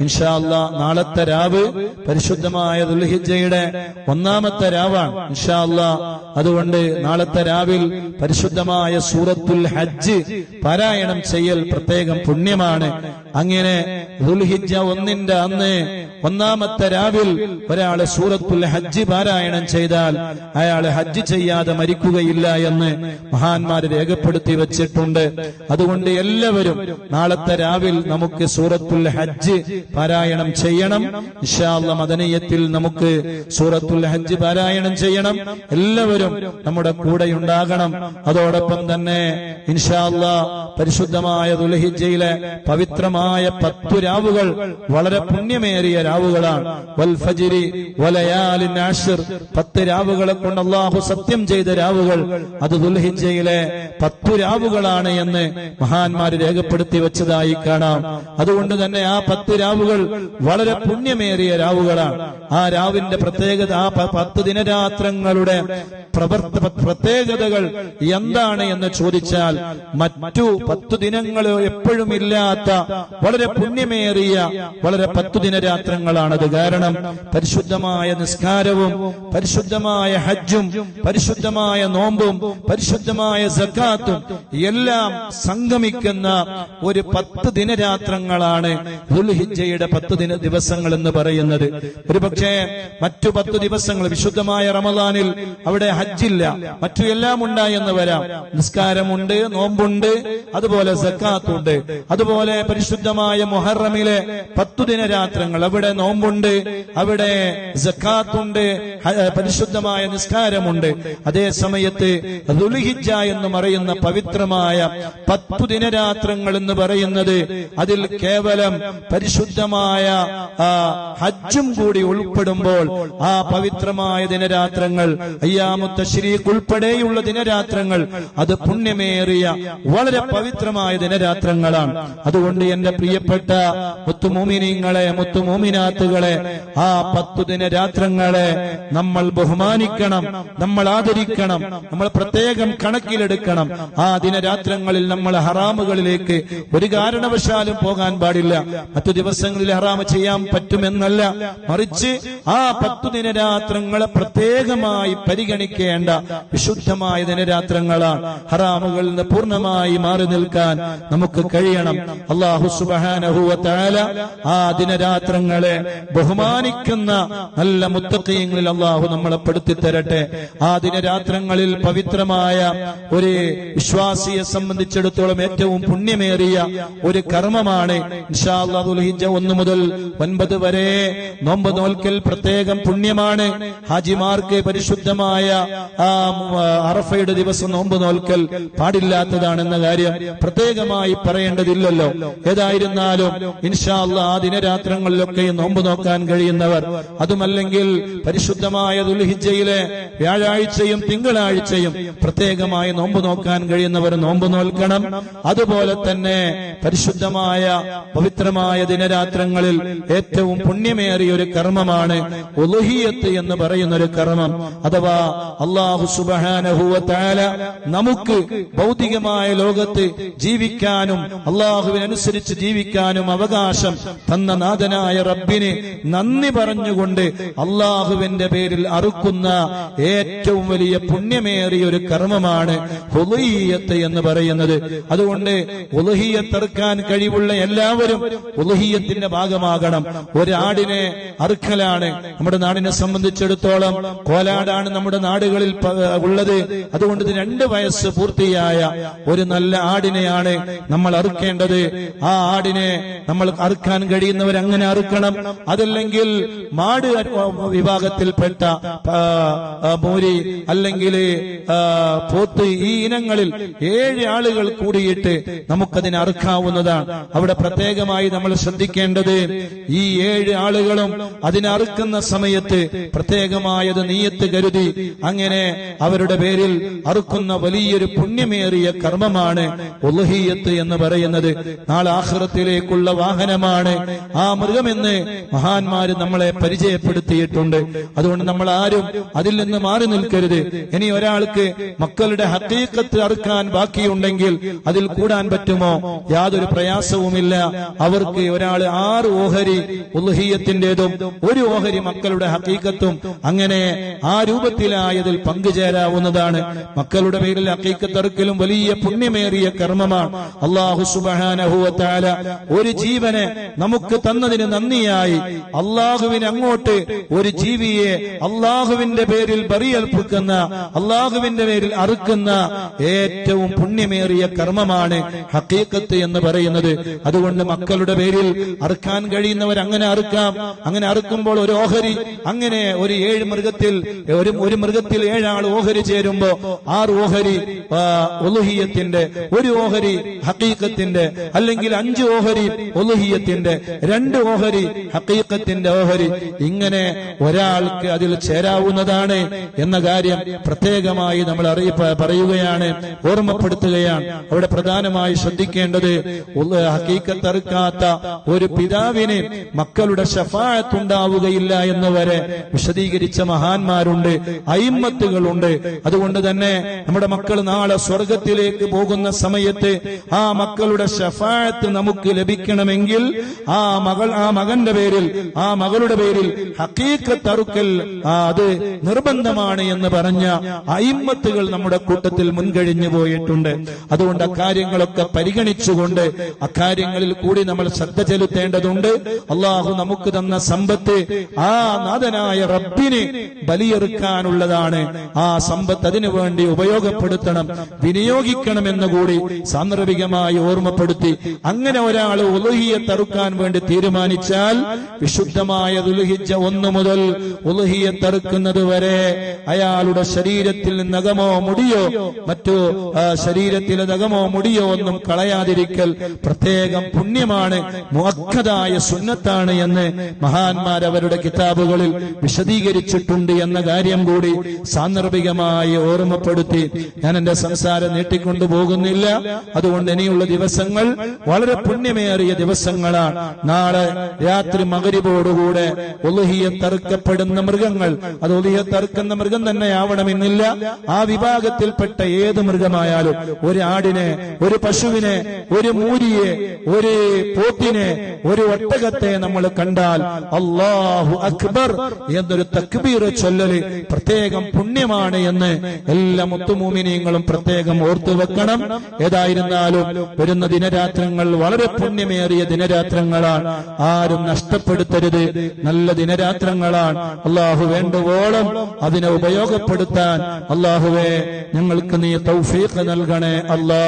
ഇൻഷാല്ല നാളത്തെ രാവ് പരിശുദ്ധമായ ദുൽഹിജയുടെ ഒന്നാമത്തെ രാവാണ്. ഇൻഷാല്ല അതുകൊണ്ട് നാളത്തെ രാവിൽ പരിശുദ്ധമായ സൂറത്തുൽ ഹജ്ജ് പാരായണം ചെയ്യൽ പ്രത്യേകം പുണ്യമാണ്. അങ്ങനെ ദുൽഹിജ ഒന്നിന്റെ അന്ന് ഒന്നാമത്തെ രാവിൽ ഒരാൾ സൂറത്തുൽ ഹജ്ജ് പാരായണം ചെയ്താൽ അയാൾ ഹജ്ജ് ചെയ്യാതെ മരിക്കുകയില്ല എന്ന് മഹാന്മാർ രേഖപ്പെടുത്തി വച്ചിട്ടുണ്ട്. അതുകൊണ്ട് എല്ലാവരും നാളത്തെ രാവിൽ നമുക്ക് സൂറത്തുൽ ഹജ്ജ് പാരായണം ചെയ്യണം. ഇഷാല്ല മദനീയത്തിൽ നമുക്ക് സൂറത്തുൽ ഹജ്ജ് പാരായണം ചെയ്യണം. എല്ലാവരും നമ്മുടെ കൂടെ ഉണ്ടാകണം. അതോടൊപ്പം തന്നെ ഇൻഷാല്ല പരിശുദ്ധമായ ദുൽഹിജയിലെ പവിത്രമായ പത്തു രാവുകൾ വളരെ പുണ്യമേറിയ രാവുകളാണ്. വൽ ഫജിരി വലയാലിൻ ആഷിർ പത്ത് രാവുകളെ കൊണ്ട് അള്ളാഹു സത്യം ചെയ്ത രാവുകൾ. അത് ദുൽഹിജയിലെ പത്തു രാവുകളാണ് എന്ന് മഹാന്മാർ രേഖപ്പെടുത്തി വെച്ചതായി കാണാം. അതുകൊണ്ട് തന്നെ ആ പത്ത് രാവുകൾ വളരെ പുണ്യമേറിയ രാവുകളാണ്. ആ രാവിന്റെ പ്രത്യേകത ആ പത്ത് ദിനരാത്രങ്ങളുടെ പ്രവർത്ത പ്രത്യേകതകൾ എന്താണ് എന്ന് ചോദിച്ചാൽ മറ്റു പത്തു ദിനങ്ങൾ എപ്പോഴും ഇല്ലാത്ത വളരെ പുണ്യമേറിയ വളരെ പത്തു ദിനരാത്രങ്ങളാണത്. കാരണം പരിശുദ്ധമായ നിസ്കാരവും പരിശുദ്ധമായ ഹജ്ജും പരിശുദ്ധമായ നോമ്പും പരിശുദ്ധമായ സക്കാത്തും എല്ലാം സംഗമിക്കുന്ന ഒരു പത്ത് ദിനരാത്രങ്ങളാണ് ദുൽഹിജയുടെ പത്ത് ദിന ദിവസങ്ങൾ എന്ന് പറയുന്നത്. ഒരുപക്ഷെ മറ്റു പത്ത് ദിവസങ്ങൾ വിശുദ്ധമായ റമദാനിൽ അവിടെ ഹജ്ജില്ല. മറ്റു എല്ലാം ഉണ്ടായെന്ന് വരാം. നിസ്കാരമുണ്ട് നോമ്പുണ്ട് അതുപോലെ സക്കാത്തുണ്ട്. അതുപോലെ പരിശുദ്ധമായ മൊഹറമിലെ പത്തു ദിനരാത്രങ്ങൾ അവിടെ നോമ്പുണ്ട് അവിടെ സക്കാത്തുണ്ട് പരിശുദ്ധമായ നിസ്കാരമുണ്ട്. അതേ സമയത്ത് ദുൽഹിജ എന്ന് പറയുന്ന പവിത്രമായ പത്തു ദിനരാത്രങ്ങൾ എന്ന് പറയുന്നത് അതിൽ കേവലം പരിശുദ്ധമായ ഹജ്ജും കൂടി ഉൾപ്പെടുമ്പോൾ ആ പവിത്രമായ ദിനരാത്രങ്ങൾ അയ്യാമുത്ത ശരീഖ് ഉൾപ്പെടെയുള്ള ദിനരാത്രങ്ങൾ അത് പുണ്യമേറിയ വളരെ പവിത്രമായ ദിനരാത്രങ്ങളാണ്. അതുകൊണ്ട് എന്റെ പ്രിയപ്പെട്ട മുത്തുമോമിനിങ്ങളെ മുത്തുമോമിനാത്തുകളെ ആ പത്തു ദിനരാത്രങ്ങളെ നമ്മൾ ബഹുമാനിക്കണം നമ്മൾ ആദരിക്കണം നമ്മൾ പ്രത്യേകം കണക്കിലെടുക്കണം. ആ ദിനരാത്രങ്ങളിൽ നമ്മൾ ഹറാമുകളിലേക്ക് ഒരു കാരണവശാലും പോകാൻ പാടില്ല. മറ്റു ദിവസങ്ങളിൽ ഹറാമ ചെയ്യാൻ പറ്റുമെന്നല്ല. മറിച്ച് ആ പത്തു ദിനരാത്രങ്ങളെ പ്രത്യേകമായി പരിഗണിക്കേണ്ട വിശുദ്ധമായ ദിനരാത്രങ്ങളാണ്. ഹറാമുകളിൽ നിന്ന് പൂർണമായി മാറി നിൽക്കാൻ നമുക്ക് കഴിയണം. അള്ളാഹു സുബാനഹുല ആ ദിനരാത്രങ്ങളെ ബഹുമാനിക്കുന്ന നല്ല മുത്തക്കയങ്ങളിൽ അള്ളാഹു നമ്മളെ പെടുത്തി തരട്ടെ ആ ദിനരാത്രങ്ങളിൽ പവിത്രമായ ഒരു വിശ്വാസിയെ സംബന്ധിച്ചിടത്തോളം ഏറ്റവും പുണ്യമേറിയ ഒരു കർമ്മമാണ്. ഇൻഷാ ദുൽഹിജ്ജ ഒന്ന് മുതൽ ഒൻപത് വരെ നോമ്പ് നോൽക്കൽ പ്രത്യേകം പുണ്യമാണ്. ഹാജിമാർക്ക് പരിശുദ്ധമായ അറഫയുടെ ദിവസം നോമ്പ് നോൽക്കൽ പാടില്ലാത്തതാണെന്ന കാര്യം പ്രത്യേകമായി പറയേണ്ടതില്ലല്ലോ. ഏതായിരുന്നാലും ഇൻഷാല്ല ആ ദിനരാത്രങ്ങളിലൊക്കെ നോമ്പ് നോക്കാൻ കഴിയുന്നവർ അതുമല്ലെങ്കിൽ പരിശുദ്ധമായ ദുൽഹിജയിലെ വ്യാഴാഴ്ചയും തിങ്കളാഴ്ചയും പ്രത്യേകമായി നോമ്പ് നോക്കാൻ കഴിയുന്നവർ നോമ്പ് നോൽക്കണം. അതുപോലെ തന്നെ പരിശുദ്ധമായ പവിത്രമായ ദിനരാത്രങ്ങളിൽ ഏറ്റവും പുണ്യമേറിയ ഒരു കർമ്മമാണ് ഒലുഹിയത്ത് എന്ന് പറയുന്ന ഒരു കർമ്മം. അഥവാ അള്ളാഹു സുബാനഹുല നമുക്ക് ഭൗതികമായ ലോകത്ത് ജീവിക്കാനും അള്ളാഹുവിനനുസരിച്ച് ജീവിക്കാനും അവകാശം തന്ന നാഥനായ റബ്ബിന് നന്ദി പറഞ്ഞുകൊണ്ട് അള്ളാഹുവിന്റെ പേരിൽ അറുക്കുന്ന ഏറ്റവും വലിയ പുണ്യമേറിയ ഒരു കർമ്മമാണ് ഉലുഹിയത്ത് എന്ന് പറയുന്നത്. അതുകൊണ്ട് ഉലുഹിയത്ത് അറുക്കാൻ കഴിവുള്ള എല്ലാവരും ഉലുഹിയത്തിന്റെ ഭാഗമാകണം. ഒരാടിനെ അറുക്കലാണ്. നമ്മുടെ നാടിനെ സംബന്ധിച്ചിടത്തോളം കോലാടാണ് നമ്മുടെ നാടുകളിൽ ഉള്ളത്. അതുകൊണ്ട് രണ്ട് വയസ്സ് പൂർത്തിയായ ഒരു നല്ല ആടിനെയാണ് നമ്മൾ അറുക്കേണ്ടത്. ആ ആടിനെ നമ്മൾ അറുക്കാൻ കഴിയുന്നവർ അങ്ങനെ അറുക്കണം? അതല്ലെങ്കിൽ മാട് വിഭാഗത്തിൽപ്പെട്ട മൂരി അല്ലെങ്കിൽ പോത്ത് ഈ ഇനങ്ങളിൽ ഏഴ് ആളുകൾ കൂടിയിട്ട് നമുക്കതിനെ അറുക്കാവുന്നതാണ്. അവിടെ പ്രത്യേകമായി നമ്മൾ ശ്രദ്ധിക്കേണ്ടത് ഈ ഏഴ് ആളുകളും അതിനറുക്കുന്ന സമയത്ത് പ്രത്യേകമായത് നീയത്ത് കരുതി അങ്ങനെ അവരുടെ പേരിൽ അറുക്കുന്ന വലിയൊരു പുണ്യമേറിയ കർമ്മമാണ് ഉലുഹിയത്ത് എന്ന് പറയുന്നത്. നാളെ ആഹ്റത്തിലേക്കുള്ള വാഹനമാണ്. ആ മൃഗമെന്ന് മഹാന്മാര് നമ്മളെ പരിചയപ്പെടുത്തിയിട്ടുണ്ട്. അതുകൊണ്ട് നമ്മൾ ആരും അതിൽ നിന്ന് മാറി നിൽക്കരുത്. ഇനി ഒരാൾക്ക് മക്കളുടെ ഹക്കീക്കത്ത് അറുക്കാൻ ബാക്കിയുണ്ടെങ്കിൽ അതിൽ കൂടാൻ പറ്റുമോ? യാതൊരു പ്രയാസവുമില്ല. അവർക്ക് അവർക്ക് ഒരാൾ ആറ് ഓഹരി ഉൽഹിയത്തിന്റേതും ഒരു ഓഹരി മക്കളുടെ ഹക്കീക്കത്തും അങ്ങനെ ആ രൂപത്തിലായതിൽ പങ്കുചേരാവുന്നതാണ്. മക്കളുടെ പേരിൽ ഹക്കീക്കത്തെറുക്കലും വലിയ പുണ്യമേറിയ കർമ്മമാണ്. അള്ളാഹു സുബാനഹുവത്താല ഒരു ജീവനെ നമുക്ക് തന്നതിന് നന്ദിയായി. അള്ളാഹുവിന് അങ്ങോട്ട് ഒരു ജീവിയെ അള്ളാഹുവിന്റെ പേരിൽ ബറിയൽപ്പിക്കുന്ന അള്ളാഹുവിന്റെ പേരിൽ അറുക്കുന്ന ഏറ്റവും പുണ്യമേറിയ കർമ്മമാണ് ഹക്കീക്കത്ത് എന്ന് പറയുന്നത്. അതുകൊണ്ട് മക്കളുടെ പേരിൽ അറുക്കാൻ കഴിയുന്നവർ അങ്ങനെ അറുക്കാം. അങ്ങനെ അറുക്കുമ്പോൾ ഒരു ഓഹരി അങ്ങനെ ഒരു ഏഴ് മൃഗത്തിൽ ഒരു ഒരു മൃഗത്തിൽ ഏഴാൾ ഓഹരി ചേരുമ്പോ ആറ് ഓഹരി ഒലുഹിയത്തിന്റെ ഒരു ഓഹരി ഹക്കീക്കത്തിന്റെ അല്ലെങ്കിൽ അഞ്ച് ഓഹരി ഒലുഹിയത്തിന്റെ രണ്ട് ഓഹരി ഹക്കീക്കത്തിന്റെ ഓഹരി. ഇങ്ങനെ ഒരാൾക്ക് അതിൽ ചേരാവുന്നതാണ് എന്ന കാര്യം പ്രത്യേകമായി നമ്മൾ അറിയിപ്പ് പറയുകയാണ് ഓർമ്മപ്പെടുത്തുകയാണ്. അവിടെ പ്രധാനമായി ശ്രദ്ധിക്കേണ്ടത് ഹക്കീക്കത്തറുക്കാത്ത ഒരു പിതാവിന് മക്കളുടെ ഷഫായത്തുണ്ടാവുകയില്ല എന്ന് വരെ വിശദീകരിച്ച മഹാന്മാരുണ്ട് അയിമ്മത്തുകളുണ്ട്. അതുകൊണ്ട് തന്നെ നമ്മുടെ മക്കൾ നാളെ സ്വർഗത്തിലേക്ക് പോകുന്ന സമയത്ത് ആ മക്കളുടെ ഷഫായത്ത് നമുക്ക് ലഭിക്കണമെങ്കിൽ ആ മകൾ ആ മകന്റെ പേരിൽ ആ മകളുടെ പേരിൽ ഹക്കീക്കത്തറുക്കൽ തറുക്കൽ അത് നിർബന്ധമാണ് എന്ന് പറഞ്ഞ അയിമ്മത്തുകൾ നമ്മുടെ കൂട്ടത്തിൽ മുൻകഴിഞ്ഞു പോയിട്ടുണ്ട്. അതുകൊണ്ട് അക്കാര്യങ്ങളൊക്കെ പരിഗണിച്ചുകൊണ്ട് അക്കാര്യങ്ങളിൽ കൂടി നമ്മൾ ശ്രദ്ധ ചെലുത്തേണ്ടതുണ്ട്. അള്ളാഹു നമുക്ക് തന്ന സമ്പത്ത് ആ നാഥനായ റബ്ബിന് ബലിയെറുക്കാനുള്ളതാണ്. ആ സമ്പത്ത് അതിനു വേണ്ടി ഉപയോഗപ്പെടുത്തണം വിനിയോഗിക്കണമെന്ന് കൂടി സാന്ദർഭികമായി ഓർമ്മപ്പെടുത്തി. അങ്ങനെ ഒരാൾ ഉലുഹിയെ തറുക്കാൻ വേണ്ടി തീരുമാനിച്ചാൽ വിശുദ്ധമായ ദുൽഹിജ ഒന്നു മുതൽ ഉലുഹിയെ തറുക്കുന്നത് വരെ അയാളുടെ ശരീരത്തിൽ നഖമോ മുടിയോ മറ്റു ശരീരത്തിലെ നഖമോ മുടിയോ ഒന്നും കളയാതിരിക്കൽ പ്രത്യേകം പുണ്യമാണ്. മുഅക്കദായ സുന്നത്താണ് എന്ന് മഹാന്മാർ അവരുടെ കിതാബുകളിൽ വിശദീകരിച്ചിട്ടുണ്ട് എന്ന കാര്യം കൂടി സാന്ദർഭികമായി ഓർമ്മപ്പെടുത്തി ഞാൻ എന്റെ സംസാരം നീട്ടിക്കൊണ്ടു പോകുന്നില്ല. അതുകൊണ്ട് ഇനിയുള്ള ദിവസങ്ങൾ വളരെ പുണ്യമേറിയ ദിവസങ്ങളാണ്. നാളെ രാത്രി മകരിബോടുകൂടെ ഒലുഹിയെ തറുക്കപ്പെടുന്ന മൃഗങ്ങൾ. അത് ഒലുഹിയെ തറുക്കുന്ന മൃഗം തന്നെ ആവണമെന്നില്ല. ആ വിഭാഗത്തിൽപ്പെട്ട ഏത് മൃഗമായാലും ഒരു ആടിനെ ഒരു പശുവിനെ ഒരു മൂരിയെ ഒരു പോത്തിനെ ഒരു ഒട്ടകത്തെ നമ്മൾ കണ്ടാൽ അള്ളാഹു അക്ബർ എന്നൊരു തക്ബീർ ചൊല്ലല് പ്രത്യേകം പുണ്യമാണ് എന്ന് എല്ലാ മുത്തുമൂമിനിയങ്ങളും പ്രത്യേകം ഓർത്തു വെക്കണം. ഏതായിരുന്നാലും വരുന്ന ദിനരാത്രങ്ങൾ വളരെ പുണ്യമേറിയ ദിനരാത്രങ്ങളാണ്. ആരും നഷ്ടപ്പെടുത്തരുത്. നല്ല ദിനരാത്രങ്ങളാണ്. അള്ളാഹു വേണ്ടുവോളം അതിനെ ഉപയോഗപ്പെടുത്താൻ. അള്ളാഹുവെ ഞങ്ങൾക്ക് നീ തൗഫീഖ് നൽകണേ അല്ലാ